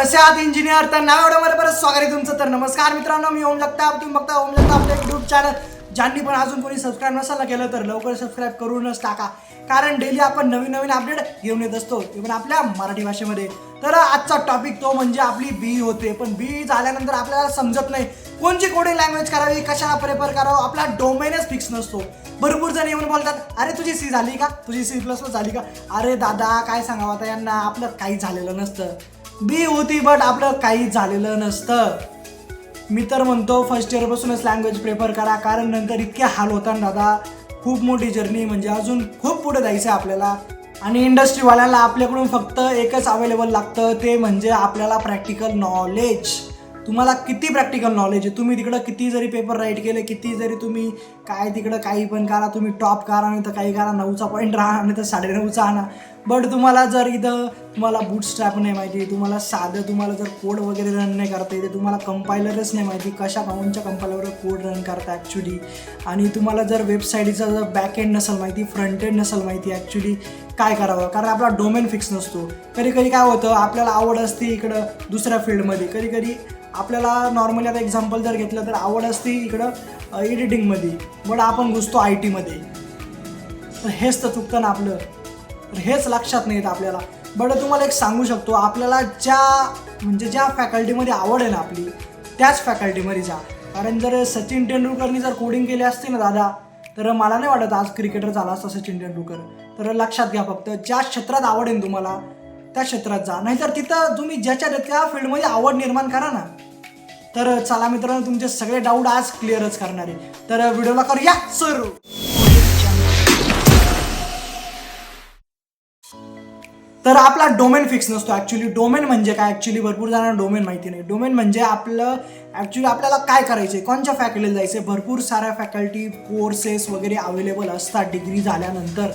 कसे आहात इंजिनियर तर नाव एवढं मला परत स्वागत आहे तुमचं. तर नमस्कार मित्रांनो मी ओम जगताप तुम्ही बघता ओम जगताप आपलं यूट्यूब चॅनल ज्यांनी पण अजून कोणी सबस्क्राईब नसायला केलं तर लवकर सबस्क्राईब करूनच टाका. कारण डेली आपण नवीन नवीन अपडेट घेऊन येत असतो इव्हन आपल्या मराठी भाषेमध्ये. तर आजचा टॉपिक तो म्हणजे आपली बी होते. पण बी झाल्यानंतर आपल्याला समजत नाही कोणची कोणी लँग्वेज करावी कशाला प्रेफर करावं आपला डोमेनच फिक्स नसतो. भरपूर जण येऊन बोलतात अरे तुझी सी झाली का? तुझी सी प्लस प्लस झाली का? अरे दादा काय सांगावं आता यांना? आपलं काही झालेलं नसतं. बी होती बट आपलं काही झालेलं नसतं. मी तर म्हणतो फर्स्ट इयरपासूनच लँग्वेज प्रेफर करा कारण नंतर इतके हाल होतात दादा खूप मोठी जर्नी म्हणजे अजून खूप पुढे जायचं आहे आपल्याला. आणि इंडस्ट्रीवाल्याला आपल्याकडून फक्त एकच अवेलेबल लागतं ते म्हणजे आपल्याला प्रॅक्टिकल नॉलेज तुम्हाला किती प्रॅक्टिकल नॉलेज आहे? तुम्ही तिकडं किती जरी पेपर राईट केले किती जरी तुम्ही काय तिकडं काही पण करा तुम्ही टॉप करा नाही तर काही करा नऊचा पॉईंट राहा नाही तर साडेनऊचा आणा. बट तुम्हाला जर इथं तुम्हाला बूट स्ट्रॅप नाही माहिती तुम्हाला साधं तुम्हाला जर कोड वगैरे रन नाही करता येते तुम्हाला कंपायलरच नाही माहिती कशा काउंटच्या कंपायलरवर कोड रन करता ॲक्च्युली आणि तुम्हाला जर वेबसाईटचं जर बॅक एंड नसेल माहिती फ्रंट एंड नसेल माहिती ॲक्च्युली काय करावं? कारण आपला डोमेन फिक्स नसतो. कधी कधी काय होतं आपल्याला आवड असते इकडं दुसऱ्या फील्डमध्ये कधी कधी आपल्याला नॉर्मली आता एक्झाम्पल जर घेतलं तर आवड असते इकडं एडिटिंगमध्ये बट आपण घुसतो आय टीमध्ये तर हेच तर चुकतं ना आपलं. तर हेच लक्षात नाही येत आपल्याला. बट तुम्हाला एक सांगू शकतो आपल्याला ज्या म्हणजे ज्या फॅकल्टीमध्ये आवड आहे ना आपली त्याच फॅकल्टीमध्ये जा. कारण जर सचिन तेंडुलकरनी जर कोडिंग केली असते ना दादा तर मला नाही वाटत आज क्रिकेटर झाला असता सचिन तेंडुलकर. तर लक्षात घ्या फक्त ज्या क्षेत्रात आवड आहे तुम्हाला त्या क्षेत्रात जा. नाहीतर तिथं तुम्ही ज्याच्या त्या फील्डमध्ये आवड निर्माण करा ना. तर चला मित्रांनो तुमचे सगळे डाऊट आज क्लिअरच करणार आहे. तर व्हिडिओला करूया सुरू. तर आपला डोमेन फिक्स नसतो ॲक्च्युली डोमेन म्हणजे काय? ॲक्च्युली भरपूर जणांना डोमेन माहिती नाही. डोमेन म्हणजे आपलं ॲक्च्युली आपल्याला काय करायचं आहे कोणत्या फॅकल्टीला जायचं आहे भरपूर साऱ्या फॅकल्टी कोर्सेस वगैरे अवेलेबल असतात डिग्री झाल्यानंतर.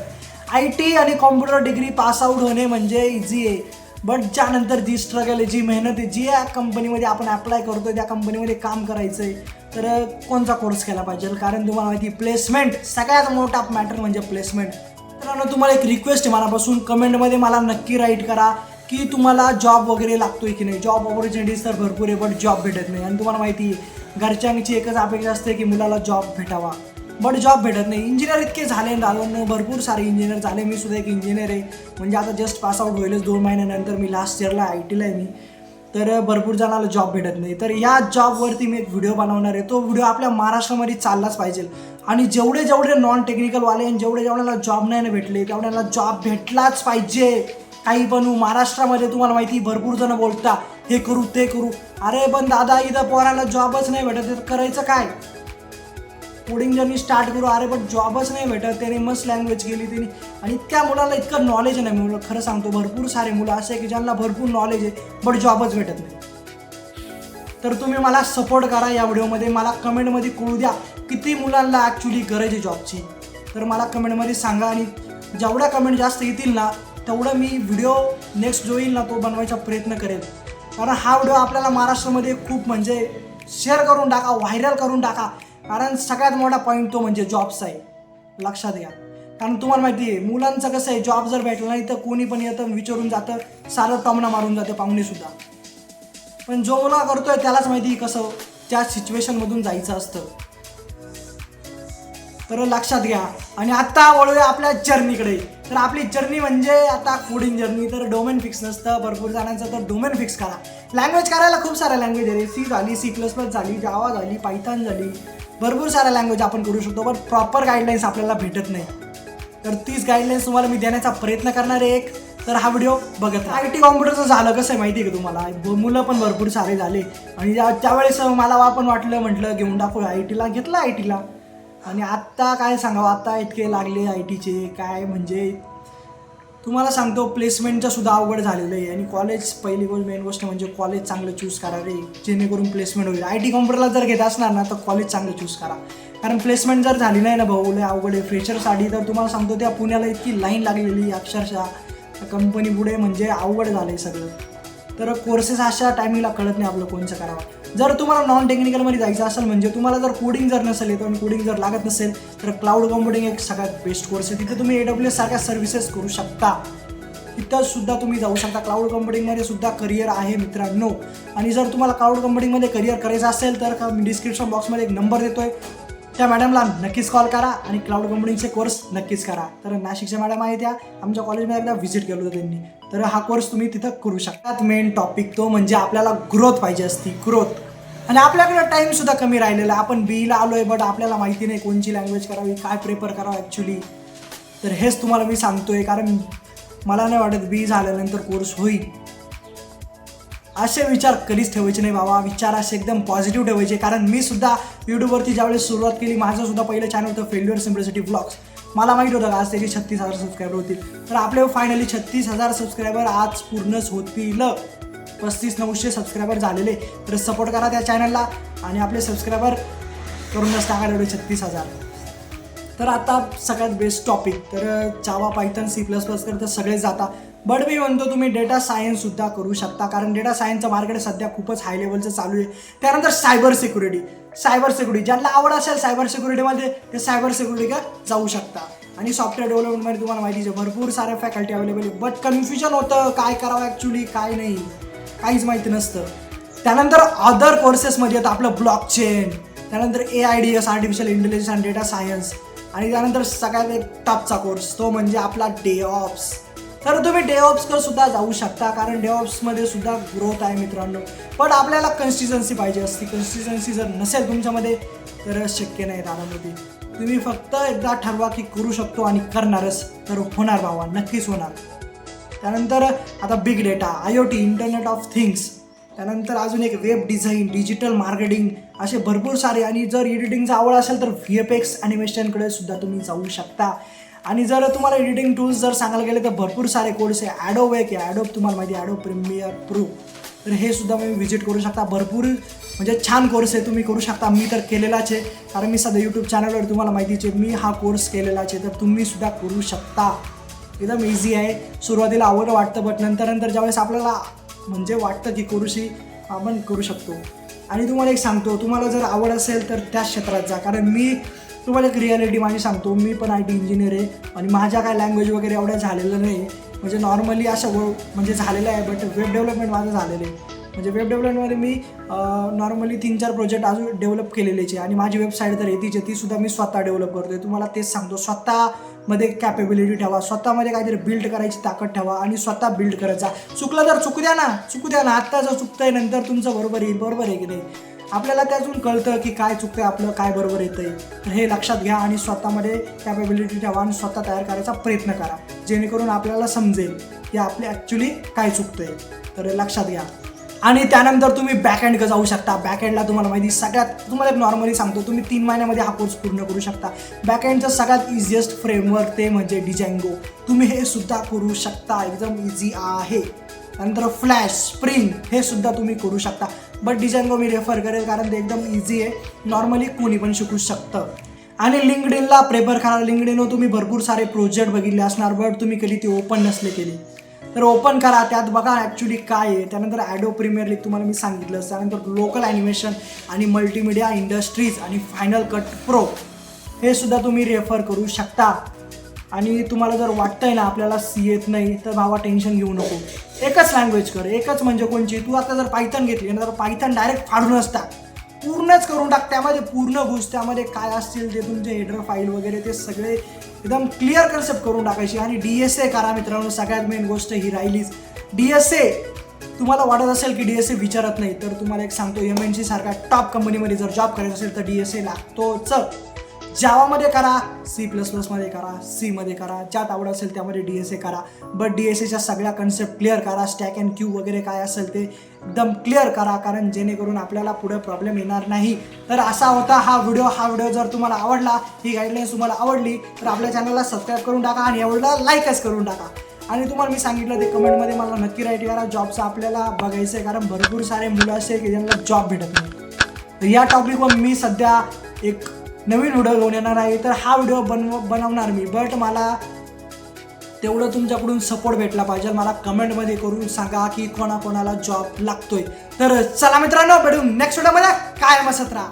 आय टी आणि कॉम्प्युटर डिग्री पास आऊट होणे म्हणजे इझी आहे. बट ज्यानंतर जी स्ट्रगल आहे जी मेहनत आहे जी या कंपनीमध्ये आपण अप्लाय करतो त्या कंपनीमध्ये काम करायचं आहे तर कोणता कोर्स केला पाहिजे? कारण तुम्हाला माहिती प्लेसमेंट सगळ्यात मोठा मॅटर म्हणजे प्लेसमेंट मित्रांनो तुम्हाला एक रिक्वेस्ट आहे मनापासून. कमेंटमध्ये मला नक्की राईट करा की तुम्हाला जॉब वगैरे लागतोय की नाही. जॉब ऑपॉर्च्युनिटीज तर भरपूर आहे बट जॉब भेटत नाही. आणि तुम्हाला माहिती आहे घरच्यांची एकच अपेक्षा असते की मुलाला जॉब भेटावा. बट जॉब भेटत नाही. इंजिनियर इतके झाले दादांनो भरपूर सारे इंजिनियर झाले. मी सुद्धा एक इंजिनियर आहे. म्हणजे आता जस्ट पास आऊट होईलच दोन महिन्यानंतर. मी लास्ट इयरला आय टीला आहे मी. तर भरपूर जणाला जॉब भेटत नाही. तर या जॉबवरती मी एक व्हिडिओ बनवणार आहे. तो व्हिडिओ आपल्या महाराष्ट्रामध्ये चाललाच पाहिजे. आणि जेवढे जेवढे नॉन टेक्निकलवाले आणि जेवढे जेवढ्याला जॉब नाही ना भेटले तेवढ्याला जॉब भेटलाच पाहिजे. काही बनू हो, महाराष्ट्रामध्ये तुम्हाला माहिती भरपूर जण बोलता हे करू ते करू. अरे पण दादा इथं पोराला जॉबच नाही भेटत करायचं काय? कोडिंग जर्नी स्टार्ट करू. अरे बट जॉबच नाही भेटत. त्याने मस्त लँग्वेज केली त्यांनी आणि इतक्या मुलाला इतकं नॉलेज नाही. मुलं खरं सांगतो भरपूर सारे मुलं असे आहे की ज्यांना भरपूर नॉलेज आहे बट जॉबच भेटत नाही. तर तुम्ही मला सपोर्ट करा या व्हिडिओमध्ये मला कमेंटमध्ये कळू द्या किती मुलांना ॲक्च्युली गरज आहे जॉबची तर मला कमेंटमध्ये सांगा आणि जेवढ्या कमेंट जास्त येतील ना तेवढं मी व्हिडिओ नेक्स्ट जो येईल ना तो बनवायचा प्रयत्न करेल. कारण हा व्हिडिओ आपल्याला महाराष्ट्रामध्ये खूप म्हणजे शेअर करून टाका व्हायरल करून टाका. कारण सगळ्यात मोठा पॉईंट तो म्हणजे जॉबचा आहे. लक्षात घ्या. कारण तुम्हाला माहिती आहे मुलांचं कसं आहे जॉब जर भेटला नाही तर कोणी पण येतं विचारून जातं सारं टॉमना मारून जाते पाहुणेसुद्धा पण जो मुला करतोय त्यालाच माहिती आहे कसं त्या सिच्युएशनमधून जायचं असतं. तर लक्षात घ्या. आणि आत्ता वळूया आपल्या जर्नीकडे तर आपली जर्नी म्हणजे आता कोडिंग जर्नी तर डोमेन फिक्स नसतं भरपूर जणांचं तर डोमेन फिक्स करा. लँग्वेज करायला खूप साऱ्या लँग्वेज आहे सी झाली सी प्लस प्लस झाली जावा झाली पायथान झाली. भरपूर साऱ्या लँग्वेज आपण करू शकतो पण प्रॉपर गाईडलाईन्स आपल्याला भेटत नाही. तर तीच गाईडलाईन्स तुम्हाला मी देण्याचा प्रयत्न करणार आहे एक. तर हा व्हिडिओ बघत आय टी कॉम्प्युटरचं झालं कसं आहे माहिती आहे का तुम्हाला? मुलं पण भरपूर सारे झाले. आणि ज्या त्यावेळेस मला आपण वाटलं म्हटलं घेऊन टाकू आय टीला घेतलं आय टीला आणि आत्ता काय सांगावं? आत्ता इतके लागले आय टीचे. काय म्हणजे तुम्हाला सांगतो प्लेसमेंटचं सुद्धा अवघड झालेलं आहे. आणि कॉलेज पहिली गोष्ट मेन गोष्ट म्हणजे कॉलेज चांगलं चूज करा रे. जेणेकरून प्लेसमेंट होईल. आय टी कॉम्प्युटरला जर घेत असणार ना तर कॉलेज चांगलं चूज करा. कारण प्लेसमेंट जर झाली नाही ना भाऊ लय अवघड आहे. फ्रेशरसाठी तर तुम्हाला सांगतो त्या पुण्याला इतकी लाईन लागलेली अक्षरशः. कंपनी पुढे म्हणजे अवघड झालं आहे सगळं. तर कोर्सेस अशा टायमिंगला कळत नाही आपलं कोणचं करावं. जर तुम्हाला नॉन टेक्निकलमध्ये जायचं असेल म्हणजे तुम्हाला जर कोडिंग जर नसेल येतो आणि कोडिंग जर लागत नसेल तर क्लाउड कॉम्प्युटिंग एक सगळ्यात बेस्ट कोर्स आहे. तिथे तुम्ही ए डब्ल्यू एस सारख्या सर्व्हिसेस करू शकता. तिथं सुद्धा तुम्ही जाऊ शकता. क्लाउड कम्प्युटिंगमध्ये सुद्धा करिअर आहे मित्रांनो. आणि जर तुम्हाला क्लाउड कम्प्युटिंगमध्ये करिअर करायचं असेल तर का मी डिस्क्रिप्शन बॉक्समध्ये एक नंबर देतोय. त्या मॅडमला नक्कीच कॉल करा आणि क्लाउड कंपनीचे कोर्स नक्कीच करा. तर नाशिकच्या मॅडम आहे त्या. आमच्या कॉलेजमध्ये एकदा व्हिजिट केलं होतं त्यांनी. तर हा कोर्स तुम्ही तिथं करू शकता. मेन टॉपिक तो म्हणजे आपल्याला ग्रोथ पाहिजे असती. ग्रोथ आणि आपल्याकडे टाईमसुद्धा कमी राहिलेला आपण बीला आलोय बट आपल्याला माहिती नाही कोणची लँग्वेज करावी काय प्रेफर करावं ॲक्च्युली तर हेच तुम्हाला मी सांगतोय कारण मला नाही वाटत बी झाल्यानंतर कोर्स होईल. असे विचार कधीच ठेवायचे नाही बाबा. विचार असे एकदम पॉझिटिव्ह ठेवायचे. कारण मी सुद्धा यूट्यूबवरती ज्यावेळेस सुरुवात केली माझं सुद्धा पहिलं चॅनल होतं फेल्युअर सिम्प्लिसिटी ब्लॉग्स मला माहीत होतं का आज त्याची छत्तीस हजार सबस्क्रायबर होतील. तर आपले फायनली छत्तीस हजार सबस्क्रायबर आज पूर्णच होतील. पस्तीस नऊशे सबस्क्रायबर झालेले तर सपोर्ट करा त्या चॅनलला आणि आपले सबस्क्रायबर करूनच टाका एवढे छत्तीस हजार. तर आता सगळ्यात बेस्ट टॉपिक तर चावा पायथन सी प्लस प्लस करता सगळेच जाता. बट मी म्हणतो तुम्ही डेटा सायन्ससुद्धा करू शकता. कारण डेटा सायन्सचं मार्केट सध्या खूपच हाय लेवलचं चालू आहे. त्यानंतर सायबर सिक्युरिटी सायबर सिक्युरिटी ज्यांना आवड असेल सायबर सिक्युरिटीमध्ये ते सायबर सिक्युरिटीकडे जाऊ शकता. आणि सॉफ्टवेअर डेव्हलपमेंटमध्ये तुम्हाला माहितीच आहे भरपूर सारे फॅकल्टी अवेलेबल आहे बट कन्फ्युजन होतं काय करावं ॲक्च्युली काय नाही. काहीच माहिती नसतं. त्यानंतर अदर कोर्सेसमध्ये येतं आपलं ब्लॉक चेन त्यानंतर A I D S artificial intelligence and data science आणि त्यानंतर सगळ्यात एक टॉपचा कोर्स तो म्हणजे आपला डे ऑप्स तर तुम्ही डे ऑप्सकडे सुद्धा जाऊ शकता कारण डे ऑप्समध्ये सुद्धा ग्रोथ आहे मित्रांनो. पण आपल्याला कन्सिस्टन्सी पाहिजे असती. कन्सिस्टन्सी जर नसेल तुमच्यामध्ये तर शक्य नाही दादामध्ये तुम्ही फक्त एकदा ठरवा की करू शकतो आणि करणारच. तर होणार भावा नक्कीच होणार. त्यानंतर आता big data I O T internet of things त्यानंतर अजून एक वेब डिझाईन डिजिटल मार्केटिंग असे भरपूर सारे. आणि जर एडिटिंगचा आवड असेल तर व्ही एफ एक्स ॲनिमेशनकडे सुद्धा तुम्ही जाऊ शकता. आणि जर तुम्हाला एडिटिंग टूल्स जर सांगायला गेले तर भरपूर सारे कोर्स आहे. ॲडोब आहे. की ॲडोब तुम्हाला माहिती आहे ॲडोब प्रीमियर प्रो तर हे सुद्धा तुम्ही व्हिजिट करू शकता. भरपूर म्हणजे छान कोर्स आहे. तुम्ही करू शकता. मी तर केलेलाच आहे. कारण मी सध्या यूट्यूब चॅनलवर तुम्हाला माहितीचे मी हा कोर्स केलेलाच आहे. तर तुम्ही सुद्धा करू शकता. एकदम इझी आहे. सुरुवातीला आवड वाटतं बट नंतर नंतर ज्यावेळेस आपल्याला म्हणजे वाटतं की करूशी आपण करू शकतो. आणि तुम्हाला एक सांगतो तुम्हाला जर आवड असेल तर त्याच क्षेत्रात जा. कारण मी तुम्हाला एक रियालिटी माझी सांगतो. मी पण आय टी इंजिनियर आहे आणि माझ्या काय लँग्वेज वगैरे एवढ्या झालेलं नाही. म्हणजे नॉर्मली असं व म्हणजे झालेलं आहे बट वेब डेव्हलपमेंट माझं झालेलं आहे. म्हणजे वेब डेव्हलपमेंटमध्ये मी नॉर्मली तीन चार प्रोजेक्ट अजून डेव्हलप केलेलेचे आणि माझी वेबसाईट तर येतीचे तीसुद्धा ती सुद्धा मी स्वतः डेव्हलप करतोय. तुम्हाला तेच सांगतो. स्वतःमध्ये कॅपेबिलिटी ठेवा. स्वतःमध्ये काहीतरी बिल्ड करायची ताकद ठेवा आणि स्वतः बिल्ड करायचा चुकलं तर चुकू द्या ना. चुकू द्या ना. आत्ता जर चुकतंय नंतर तुमचं बरोबर येईल. बरोबर आहे की नाही? आपल्याला त्यातून कळतं की काय चुकतंय आपलं काय बरोबर येतंय. तर हे लक्षात घ्या आणि स्वतःमध्ये कॅपेबिलिटी ठेवा आणि स्वतः तयार करायचा प्रयत्न करा. जेणेकरून आपल्याला समजेल की आपले ॲक्च्युली काय चुकतंय. तर लक्षात घ्या. आणि त्यानंतर तुम्ही बॅकहँडकडे जाऊ शकता. बॅकहँडला तुम्हाला माहिती सगळ्यात तुम्हाला एक नॉर्मली सांगतो तुम्ही तीन महिन्यामध्ये हा कोर्स पूर्ण करू शकता. बॅकहँडचं सगळ्यात इझिएस्ट फ्रेमवर्क ते म्हणजे डिजँगो तुम्ही हे सुद्धा करू शकता एकदम इझी आहे. नंतर फ्लॅश स्प्रिंग हे सुद्धा तुम्ही करू शकता. बट डिजँगो मी रेफर करेल कारण ते एकदम इझी आहे. नॉर्मली कोणी पण शिकू शकतं. आणि लिंकडिनला प्रेफर करा. लिंकडिनवर तुम्ही भरपूर सारे प्रोजेक्ट बघितले असणार बट तुम्ही कधी ते ओपन नसले केले. तर ओपन करा त्यात बघा ॲक्च्युली काय आहे. त्यानंतर ॲडो प्रीमियर लीग तुम्हाला मी सांगितलं त्यानंतर लोकल ॲनिमेशन आणि मल्टीमीडिया इंडस्ट्रीज आणि फायनल कट प्रो हे सुद्धा तुम्ही रेफर करू शकता. आणि तुम्हाला जर वाटतंय ना आपल्याला सी येत नाही तर भावा टेन्शन घेऊ नको. एकच लँग्वेज कर एकच म्हणजे कोणची? तू आता जर पायथन घेतली ना तर पायथन डायरेक्ट फाडूनच टाक पूर्णच करून टाक. त्यामध्ये पूर्ण घुस त्यामध्ये काय असतील ते तुमचे हेडर फाईल वगैरे ते सगळे एकदम क्लिअर कन्सेप्ट करून टाकायची. आणि डी एस ए करा मित्रांनो सगळ्यात मेन गोष्ट ही राहिलीच. डी एस ए तुम्हाला वाटत असेल की डी एस ए विचारत नाही तर तुम्हाला एक सांगतो एम एन सी सारख्या टॉप कंपनीमध्ये जर जॉब करायचा असेल तर डी एस ए लागतोच. जावामध्ये करा सी प्लस प्लसमध्ये करा सीमध्ये करा ज्यात आवड असेल त्यामध्ये डी एस ए करा. बट डी एस एच्या सगळ्या कन्सेप्ट क्लिअर करा स्टॅक अँड क्यू वगैरे काय असेल ते एकदम क्लिअर करा कारण जेणेकरून आपल्याला पुढे प्रॉब्लेम येणार नाही. तर असा होता हा व्हिडिओ हा व्हिडिओ जर तुम्हाला आवडला ही गाईडलाईन्स तुम्हाला आवडली तर आपल्या चॅनलला सबस्क्राईब करून टाका आणि आवडला लाईकच करून टाका. आणि तुम्हाला मी सांगितलं ते कमेंटमध्ये मला नक्की राईट करा. जॉबचं आपल्याला बघायचं आहे कारण भरपूर सारे मुलं असे की ज्यांना जॉब भेटत नाही. तर या टॉपिकवर मी सध्या एक नवीन व्हिडिओ घेऊन येणार आहे. तर हा व्हिडिओ बनव बनवणार मी. बट मला तेवढं तुमच्याकडून सपोर्ट भेटला पाहिजे. मला कमेंटमध्ये करून सांगा की कोणाकोणाला जॉब लागतोय. तर चला मित्रांनो भेटून नेक्स्ट व्हिडिओमध्ये काय मसत राहा.